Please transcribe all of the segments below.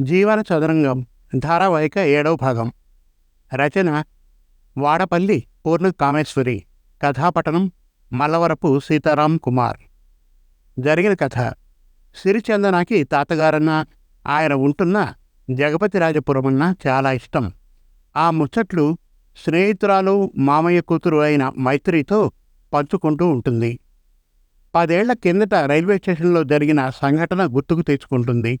జీవన చదరంగం ధారావాహిక ఏడవ భాగం. రచన వాడపల్లి పూర్ణ కామేశ్వరి కథాపటనం మల్లవరపు సీతారాం కుమార్. జరిగిన కథ. సిరిచందనాకి తాతగారన్న ఆయన ఉంటున్న జగపతిరాజపురమన్న చాలా ఇష్టం. ఆ ముచ్చట్లు స్నేహితురాలు మామయ్య కూతురు అయిన మైత్రితో పంచుకుంటూ ఉంటుంది. పదేళ్ళ కిందట రైల్వే స్టేషన్లో జరిగిన సంఘటన గుర్తుకు తెచ్చుకుంటుంది.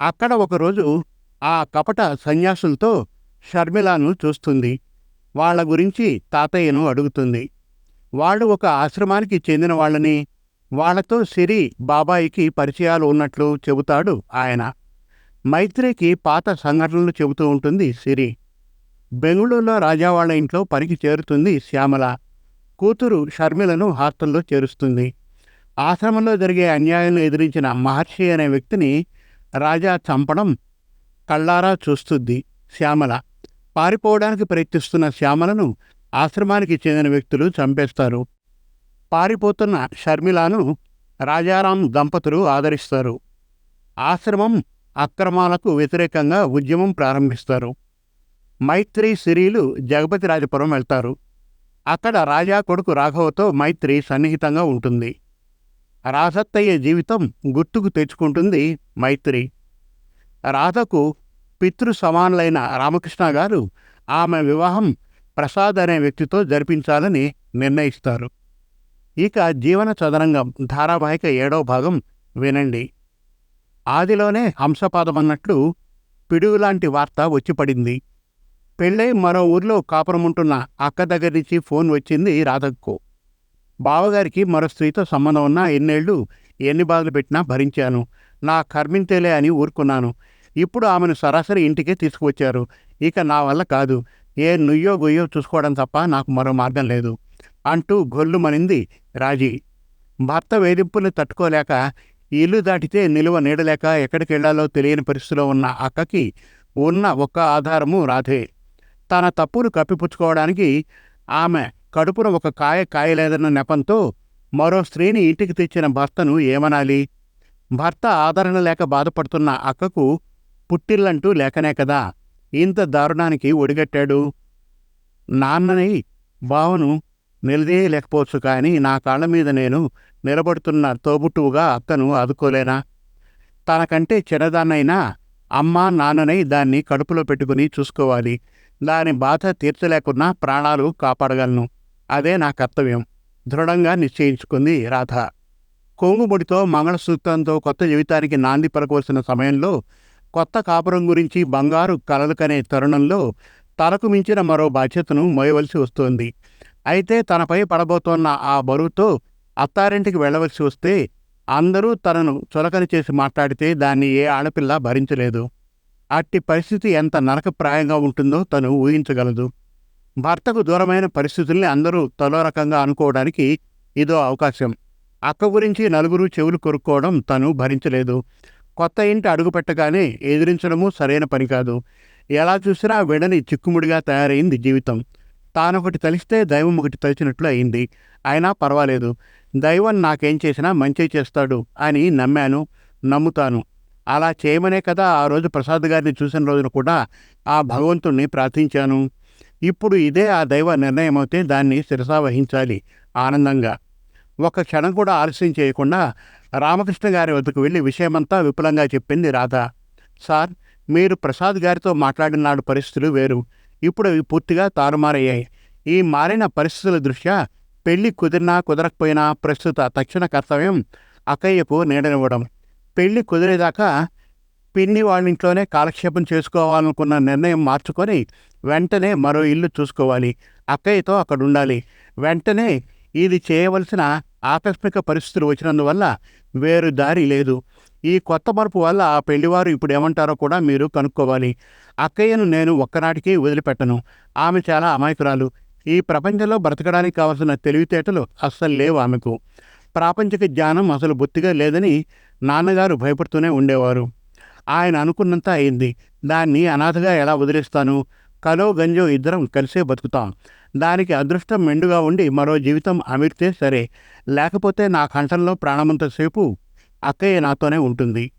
అక్కడ ఒకరోజు ఆ కపట సన్యాసులతో షర్మిలాను చూస్తుంది. వాళ్ళ గురించి తాతయ్యను అడుగుతుంది. వాళ్ళు ఒక ఆశ్రమానికి చెందిన వాళ్ళని వాళ్ళతో సిరి బాబాయికి పరిచయాలు ఉన్నట్లు చెబుతాడు ఆయన. మైత్రికి పాత సంఘటనలు చెబుతూ ఉంటుంది సిరి. బెంగళూరులో రాజావాళ్ళ ఇంట్లో పనికి చేరుతుంది శ్యామల. కూతురు షర్మిలను హాస్టల్లో చేరుస్తుంది. ఆశ్రమంలో జరిగే అన్యాయం ఎదిరించిన మహర్షి అనే వ్యక్తిని రాజా చంపడం కళ్ళారా చూస్తుంది శ్యామల. పారిపోవడానికి ప్రయత్నిస్తున్న శ్యామలను ఆశ్రమానికి చెందిన వ్యక్తులు చంపేస్తారు. పారిపోతున్న షర్మిలాను రాజారాం దంపతులు ఆదరిస్తారు. ఆశ్రమం అక్రమాలకు వ్యతిరేకంగా ఉద్యమం ప్రారంభిస్తారు. మైత్రి సిరీలు జగపతిరాజపురం వెళ్తారు. అక్కడ రాజా కొడుకు రాఘవతో మైత్రి సన్నిహితంగా ఉంటుంది. రాధత్తయ్య జీవితం గుర్తుకు తెచ్చుకుంటుంది మైత్రి. రాధకు పితృ సమానులైన రామకృష్ణ గారు ఆమె వివాహం ప్రసాద్ అనే వ్యక్తితో జరిపించాలని నిర్ణయిస్తారు. ఇక జీవన చదరంగం ధారావాహిక ఏడో భాగం వినండి. ఆదిలోనే హంసపాదం అన్నట్లు పిడుగులాంటి వార్త వచ్చిపడింది పెళ్ళై మరో ఊర్లో కాపురముంటున్న అక్క దగ్గర నుంచి ఫోన్ వచ్చింది రాధకు. బావగారికి మరో స్త్రీతో సంబంధం ఉన్నా ఎన్నేళ్ళు ఎన్ని బాధలు పెట్టినా భరించాను. నా కర్మింతేలే అని ఊరుకున్నాను. ఇప్పుడు ఆమెను సరాసరి ఇంటికే తీసుకువచ్చారు. ఇక నా వల్ల కాదు. ఏ నుయ్యో గొయ్యో చూసుకోవడం తప్ప నాకు మరో మార్గం లేదు అంటూ గొల్లుమనింది రాజీ. భర్త వేధింపుల్ని తట్టుకోలేక ఇల్లు దాటితే నిలువ నీడలేక ఎక్కడికి వెళ్ళాలో తెలియని పరిస్థితిలో ఉన్న అక్కకి ఉన్న ఒక్క ఆధారము రాధే. తన తప్పులు కప్పిపుచ్చుకోవడానికి ఆమె కడుపున ఒక కాయ కాయలేదన్న నెపంతో మరో స్త్రీని ఇంటికి తెచ్చిన భర్తను ఏమనాలి? భర్త ఆదరణ లేక బాధపడుతున్న అక్కకు పుట్టిల్లంటూ లేకనే కదా ఇంత దారుణానికి ఒడిగట్టాడు? నాన్నని బావను నిలదీయలేకపోవచ్చు కానీ నా కాళ్ళ మీద నేను నిలబడుతున్న తోబుట్టువుగా అక్కను ఆదుకోలేనా? తనకంటే చిన్నదాన్నైనా అమ్మ నాన్ననై దాన్ని కడుపులో పెట్టుకుని చూసుకోవాలి. దాని బాధ తీర్చలేకున్నా ప్రాణాలు కాపాడగలను. అదే నా కర్తవ్యం. దృఢంగా నిశ్చయించుకుంది రాధ. కొంగుముడితో మంగళసూత్రంతో కొత్త జీవితానికి నాంది పలకవలసిన సమయంలో కొత్త కాపురం గురించి బంగారు కలలు కనే తరుణంలో తలకు మించిన మరో బాధ్యతను మోయవలసి వస్తోంది. అయితే తనపై పడబోతోన్న ఆ బరువుతో అత్తారింటికి వెళ్ళవలసి వస్తే అందరూ తనను చులకన చేసి మాట్లాడితే దాన్ని ఏ ఆడపిల్ల భరించలేదు. అట్టి పరిస్థితి ఎంత నరకప్రాయంగా ఉంటుందో తను ఊహించగలదు. భర్తకు దూరమైన పరిస్థితుల్ని అందరూ తలో రకంగా అనుకోవడానికి ఇదో అవకాశం. అక్క గురించి నలుగురు చెవులు కొరుక్కోవడం తను భరించలేదు. కొత్త ఇంటి అడుగుపెట్టగానే ఎదిరించడము సరైన పని కాదు. ఎలా చూసినా విడని చిక్కుముడిగా తయారైంది జీవితం. తానొకటి తలిస్తే దైవం ఒకటి తలిచినట్లు అయింది. అయినా పర్వాలేదు. దైవం నాకేం చేసినా మంచి చేస్తాడు అని నమ్మాను నమ్ముతాను. అలా చేయమనే కదా ఆ రోజు ప్రసాద్ గారిని చూసిన రోజున కూడా ఆ భగవంతుణ్ణి ప్రార్థించాను. ఇప్పుడు ఇదే ఆ దైవ నిర్ణయం అయితే దాన్ని శిరసా వహించాలి ఆనందంగా. ఒక క్షణం కూడా ఆలస్యం చేయకుండా రామకృష్ణ గారి వద్దకు వెళ్ళి విషయమంతా విపులంగా చెప్పింది రాధ. సార్ మీరు ప్రసాద్ గారితో మాట్లాడిన నాడు పరిస్థితులు వేరు. ఇప్పుడు అవి పూర్తిగా తారుమారయ్యాయి. ఈ మారిన పరిస్థితుల దృష్ట్యా పెళ్ళి కుదిరినా కుదరకపోయినా ప్రస్తుత తక్షణ కర్తవ్యం అక్కయ్యకు నీడనివ్వడం. పెళ్ళి కుదిరేదాకా పిన్ని వాళ్ళ ఇంట్లోనే కాలక్షేపం చేసుకోవాలనుకున్న నిర్ణయం మార్చుకొని వెంటనే మరో ఇల్లు చూసుకోవాలి. అక్కయ్యతో అక్కడ ఉండాలి వెంటనే ఇది చేయవలసిన ఆకస్మిక పరిస్థితులు వచ్చినందువల్ల వేరు దారి లేదు. ఈ కొత్త మార్పు వల్ల ఆ పెళ్ళివారు ఇప్పుడు ఏమంటారో కూడా మీరు కనుక్కోవాలి. అక్కయ్యను నేను ఒక్కనాటికి వదిలిపెట్టను. ఆమె చాలా అమాయకురాలు. ఈ ప్రపంచంలో బ్రతకడానికి కావాల్సిన తెలివితేటలు అస్సలు లేవు ఆమెకు. ప్రాపంచిక జ్ఞానం అసలు బొత్తిగా లేదని నాన్నగారు భయపడుతూనే ఉండేవారు. ఆయన అనుకున్నంత అయింది. దాన్ని అనాథగా ఎలా వదిలేస్తాను? కలో గంజో ఇద్దరం కలిసే బతుకుతాం. దానికి అదృష్టం మెండుగా ఉండి మరో జీవితం అమిరితే సరే. లేకపోతే నా కంఠంలో ప్రాణమంతసేపు అక్కయ్య నాతోనే ఉంటుంది.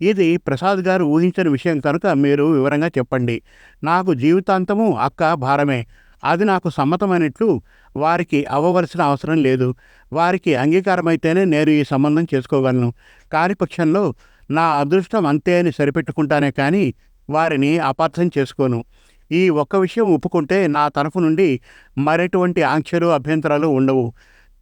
ఇది ప్రసాద్ గారు ఊహించిన విషయం కనుక మీరు వివరంగా చెప్పండి. నాకు జీవితాంతము అక్క భారమే. అది నాకు సమ్మతమైనట్లు వారికి అవ్వవలసిన అవసరం లేదు. వారికి అంగీకారమైతేనే నేను ఈ సంబంధం చేసుకోగలను. కాని పక్షంలో నా అదృష్టం అంతే అని సరిపెట్టుకుంటానే కానీ వారిని అపార్థం చేసుకోను. ఈ ఒక్క విషయం ఒప్పుకుంటే నా తరఫు నుండి మరెటువంటి ఆంక్షలు అభ్యంతరాలు ఉండవు.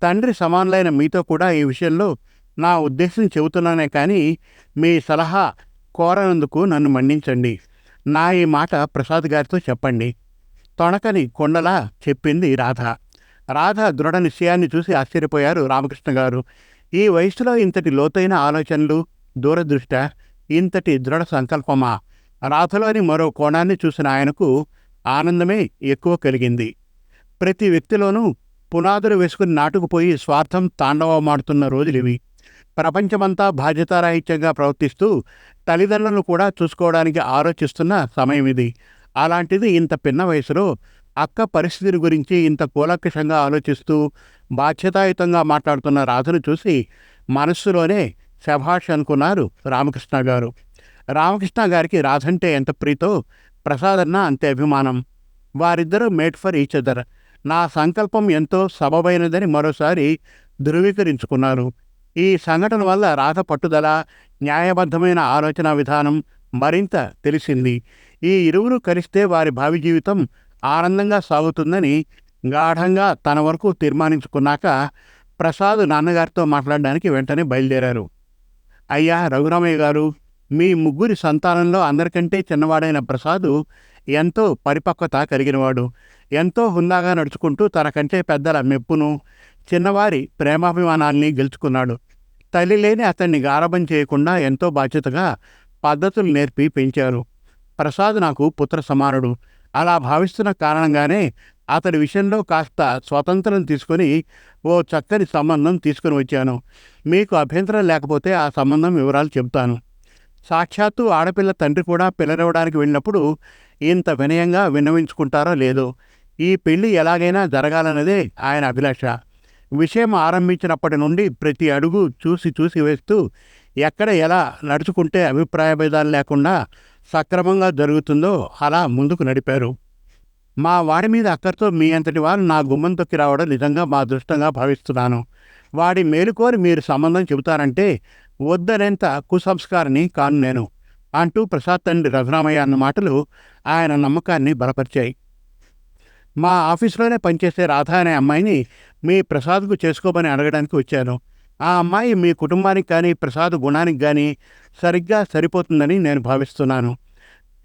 తండ్రి సమానులైన మీతో కూడా ఈ విషయంలో నా ఉద్దేశం చెబుతున్నానే కానీ మీ సలహా కోరనందుకు నన్ను మన్నించండి. నా ఈ మాట ప్రసాద్ గారితో చెప్పండి. తొణకని కొండలా చెప్పింది రాధ. రాధ దృఢ నిశ్చయాన్ని చూసి ఆశ్చర్యపోయారు రామకృష్ణ గారు. ఈ వయసులో ఇంతటి లోతైన ఆలోచనలు దూరదృష్ట ఇంతటి దృఢ సంకల్పమా? రాతలోని మరో కోణాన్ని చూసిన ఆయనకు ఆనందమే ఎక్కువ కలిగింది. ప్రతి వ్యక్తిలోనూ పునాదులు వేసుకుని నాటుకుపోయి స్వార్థం తాండవమాడుతున్న రోజులివి. ప్రపంచమంతా బాధ్యతారాహిత్యంగా ప్రవర్తిస్తూ తల్లిదండ్రులను కూడా చూసుకోవడానికి ఆలోచిస్తున్న సమయం ఇది. అలాంటిది ఇంత పిన్న వయసులో అక్క పరిస్థితిని గురించి ఇంత కూలక్షంగా ఆలోచిస్తూ బాధ్యతాయుతంగా మాట్లాడుతున్న రాధను చూసి మనస్సులోనే శభాష్ అనుకున్నారు రామకృష్ణ గారు. రామకృష్ణ గారికి రాధంటే ఎంత ప్రీతో? ప్రసాదన్న అంతే అభిమానం. వారిద్దరూ మేట్ ఫర్ ఈచ్ అదర్. నా సంకల్పం ఎంతో సబబైనదని మరోసారి ధృవీకరించుకున్నారు. ఈ సంఘటన వల్ల రాధ పట్టుదల న్యాయబద్ధమైన ఆలోచన విధానం మరింత తెలిసింది. ఈ ఇరువురు కలిస్తే వారి భావి జీవితం ఆనందంగా సాగుతుందని గాఢంగా తన వరకు తీర్మానించుకున్నాక ప్రసాద్ నాన్నగారితో మాట్లాడడానికి వెంటనే బయలుదేరారు. అయ్యా రఘురామయ్య గారు మీ ముగ్గురి సంతానంలో అందరికంటే చిన్నవాడైన ప్రసాదు ఎంతో పరిపక్వత కలిగినవాడు. ఎంతో హుందాగా నడుచుకుంటూ తనకంటే పెద్దల మెప్పును చిన్నవారి ప్రేమాభిమానాల్ని గెలుచుకున్నాడు. తల్లి లేని అతన్ని గారభం చేయకుండా ఎంతో బాధ్యతగా పద్ధతులు నేర్పి పెంచారు. ప్రసాద్ నాకు పుత్ర సమానుడు. అలా భావిస్తున్న కారణంగానే అతడి విషయంలో కాస్త స్వతంత్రం తీసుకొని ఓ చక్కని సంబంధం తీసుకుని వచ్చాను. మీకు అభ్యంతరం లేకపోతే ఆ సంబంధం వివరాలు చెబుతాను. సాక్షాత్తు ఆడపిల్ల తండ్రి కూడా పిల్లనివ్వడానికి వెళ్ళినప్పుడు ఇంత వినయంగా విన్నవించుకుంటారో లేదో ఈ పెళ్ళి ఎలాగైనా జరగాలన్నదే ఆయన అభిలాష. విషయం ఆరంభించినప్పటి నుండి ప్రతి అడుగు చూసి చూసి వేస్తూ ఎక్కడ ఎలా నడుచుకుంటే అభిప్రాయ భేదాలు లేకుండా సక్రమంగా జరుగుతుందో అలా ముందుకు నడిపారు. మా వాడి మీద అక్కడితో మీ అంతటి వారు నా గుమ్మం తొక్కి రావడం నిజంగా మా అదృష్టంగా భావిస్తున్నాను. వాడి మేలుకోరి మీరు సంబంధం చెబుతారంటే వద్దనేంత కుసంస్కారిని కాను నేను అంటూ ప్రసాద్ తండ్రి రఘురామయ్య అన్న మాటలు ఆయన నమ్మకాన్ని బలపరిచాయి. మా ఆఫీసులోనే పనిచేసే రాధ అనే అమ్మాయిని మీ ప్రసాద్కు చేసుకోమని అడగడానికి వచ్చాను. ఆ అమ్మాయి మీ కుటుంబానికి కానీ ప్రసాద్ గుణానికి కానీ సరిగ్గా సరిపోతుందని నేను భావిస్తున్నాను.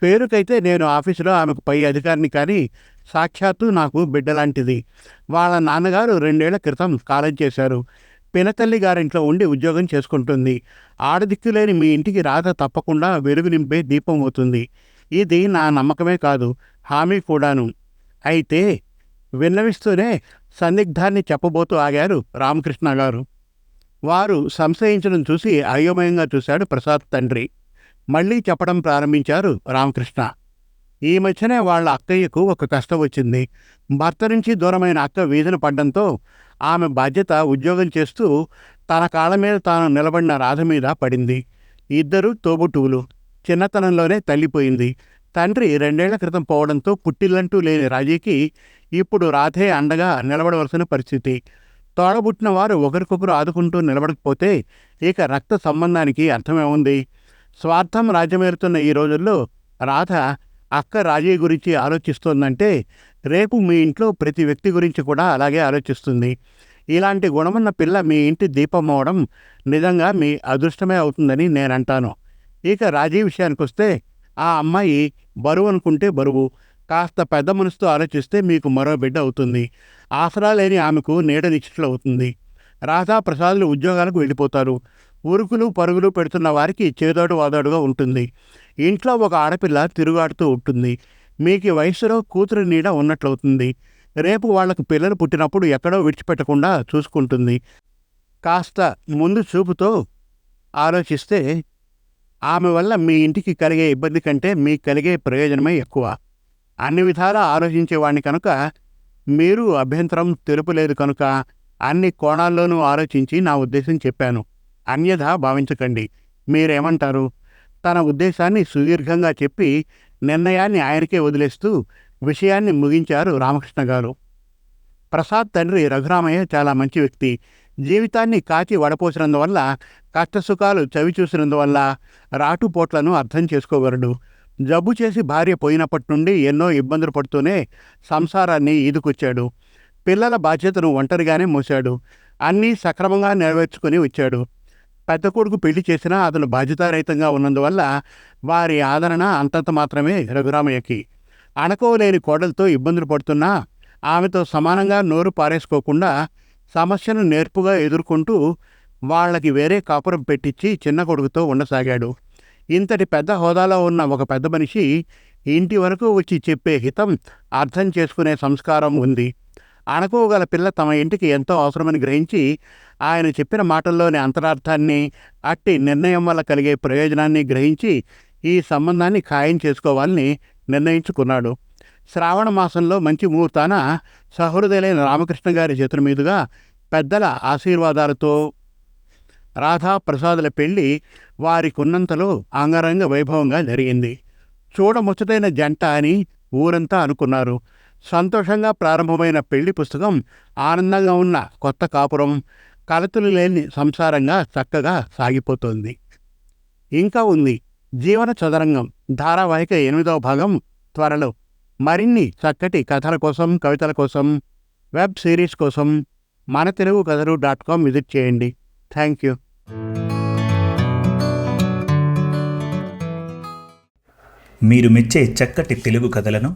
పేరుకైతే నేను ఆఫీసులో ఆమెకు పై అధికారిని కానీ సాక్షాత్తు నాకు బిడ్డలాంటిది. వాళ్ళ నాన్నగారు రెండేళ్ళ క్రితం కాలం చేశారు. పినతల్లి గారింట్లో ఉండి ఉద్యోగం చేసుకుంటుంది. ఆడదిక్కులేని మీ ఇంటికి రాధ తప్పకుండా వెలుగు నింపే దీపం అవుతుంది ఇది నా నమ్మకమే కాదు. హామీ కూడాను. అయితే విన్నవిస్తూనే సందిగ్ధాన్ని చెప్పబోతూ ఆగారు రామకృష్ణ గారు. వారు సంశయించడం చూసి అయోమయంగా చూశాడు ప్రసాద్ తండ్రి. మళ్ళీ చెప్పడం ప్రారంభించారు రామకృష్ణ. ఈ మధ్యనే వాళ్ళ అక్కయ్యకు ఒక కష్టం వచ్చింది. భర్త నుంచి దూరమైన అక్క వీధిన పడ్డంతో ఆమె బాధ్యత ఉద్యోగం చేస్తూ తన కాళ్ళ మీద తాను నిలబడిన రాధ మీద పడింది. ఇద్దరు తోబుట్టువులు. చిన్నతనంలోనే తల్లిపోయింది. తండ్రి రెండేళ్ళ క్రితం పోవడంతో పుట్టిల్లంటూ లేని రాజీకి ఇప్పుడు రాధే అండగా నిలబడవలసిన పరిస్థితి. తోడబుట్టిన వారు ఒకరికొకరు ఆదుకుంటూ నిలబడకపోతే ఇక రక్త సంబంధానికి అర్థమేముంది స్వార్థం రాజ్యమేరుతున్న ఈ రోజుల్లో రాధ అక్క రాజీ గురించి ఆలోచిస్తోందంటే రేపు మీ ఇంట్లో ప్రతి వ్యక్తి గురించి కూడా అలాగే ఆలోచిస్తుంది. ఇలాంటి గుణమున్న పిల్ల మీ ఇంటి దీపం అవడం నిజంగా మీ అదృష్టమే అవుతుందని నేను అంటాను ఇక రాజీ విషయానికి వస్తే ఆ అమ్మాయి బరువు అనుకుంటే బరువు కాస్త పెద్ద మనసుతో ఆలోచిస్తే మీకు మరో బిడ్డ అవుతుంది. ఆసరా లేని ఆమెకు నీడనిచ్చిట్లు అవుతుంది. రాధా ప్రసాదులు ఉద్యోగాలకు వెళ్ళిపోతారు. ఉరుకులు పరుగులు పెడుతున్న వారికి చేదోడు వాదోడుగా ఉంటుంది. ఇంట్లో ఒక ఆడపిల్ల తిరుగాడుతూ ఉంటుంది. మీకు వయసులో కూతురు నీడ ఉన్నట్లవుతుంది. రేపు వాళ్ళకు పిల్లలు పుట్టినప్పుడు ఎక్కడో విడిచిపెట్టకుండా చూసుకుంటుంది. కాస్త ముందు చూపుతో ఆలోచిస్తే ఆమె వల్ల మీ ఇంటికి కలిగే ఇబ్బంది కంటే మీకు కలిగే ప్రయోజనమే ఎక్కువ. అన్ని విధాలా ఆలోచించేవాడిని కనుక మీరు అభ్యంతరం తెలుపలేదు కనుక అన్ని కోణాల్లోనూ ఆలోచించి నా ఉద్దేశం చెప్పాను. అన్యథా భావించకండి. మీరేమంటారు? తన ఉద్దేశాన్ని సుదీర్ఘంగా చెప్పి నిర్ణయాన్ని ఆయనకే వదిలేస్తూ విషయాన్ని ముగించారు రామకృష్ణ గారు. ప్రసాద్ తండ్రి రఘురామయ్య చాలా మంచి వ్యక్తి. జీవితాన్ని కాచి వడపోసినందువల్ల కష్టసుఖాలు చవి చూసినందువల్ల రాటుపోట్లను అర్థం చేసుకోగలడు. జబ్బు చేసి భార్య పోయినప్పటి నుండి ఎన్నో ఇబ్బందులు పడుతూనే సంసారాన్ని ఈదుకొచ్చాడు. పిల్లల బాధ్యతను ఒంటరిగానే మోశాడు. అన్నీ సక్రమంగా నెరవేర్చుకుని వచ్చాడు. పెద్ద కొడుకు పెళ్ళి చేసినా అతను బాధ్యతారహితంగా ఉన్నందువల్ల వారి ఆదరణ అంతంత మాత్రమే రఘురామయ్యకి. అణకోలేని కోడలతో ఇబ్బందులు పడుతున్నా ఆమెతో సమానంగా నోరు పారేసుకోకుండా సమస్యను నేర్పుగా ఎదుర్కొంటూ వాళ్ళకి వేరే కాపురం పెట్టించి చిన్న కొడుకుతో ఉండసాగాడు. ఇంతటి పెద్ద హోదాలో ఉన్న ఒక పెద్ద మనిషి ఇంటి వరకు వచ్చి చెప్పే హితం అర్థం చేసుకునే సంస్కారం ఉంది. అనుకోగల పిల్ల తమ ఇంటికి ఎంతో అవసరమని గ్రహించి ఆయన చెప్పిన మాటల్లోని అంతరార్థాన్ని అట్టి నిర్ణయం వల్ల కలిగే ప్రయోజనాన్ని గ్రహించి ఈ సంబంధాన్ని ఖాయం చేసుకోవాలని నిర్ణయించుకున్నాడు. శ్రావణ మాసంలో మంచి ముహూర్తాన సహృదయులైన రామకృష్ణ గారి చేతుల మీదుగా పెద్దల ఆశీర్వాదాలతో రాధా ప్రసాదుల పెళ్ళి వారికున్నంతలో అంగరంగ వైభవంగా జరిగింది. చూడముచ్చటైన జంట అని ఊరంతా అనుకున్నారు. సంతోషంగా ప్రారంభమైన పెళ్ళి పుస్తకం ఆనందంగా ఉన్న కొత్త కాపురం కలతులు లేని సంసారంగా చక్కగా సాగిపోతోంది. ఇంకా ఉంది జీవన చదరంగం. ధారావాహిక ఎనిమిదవ భాగం త్వరలో. మరిన్ని చక్కటి కథల కోసం కవితల కోసం వెబ్ సిరీస్ కోసం మన తెలుగు కథలు డాట్ కామ్ విజిట్ చేయండి. Thank you. మీరు మెచ్చే చక్కటి తెలుగు కథలను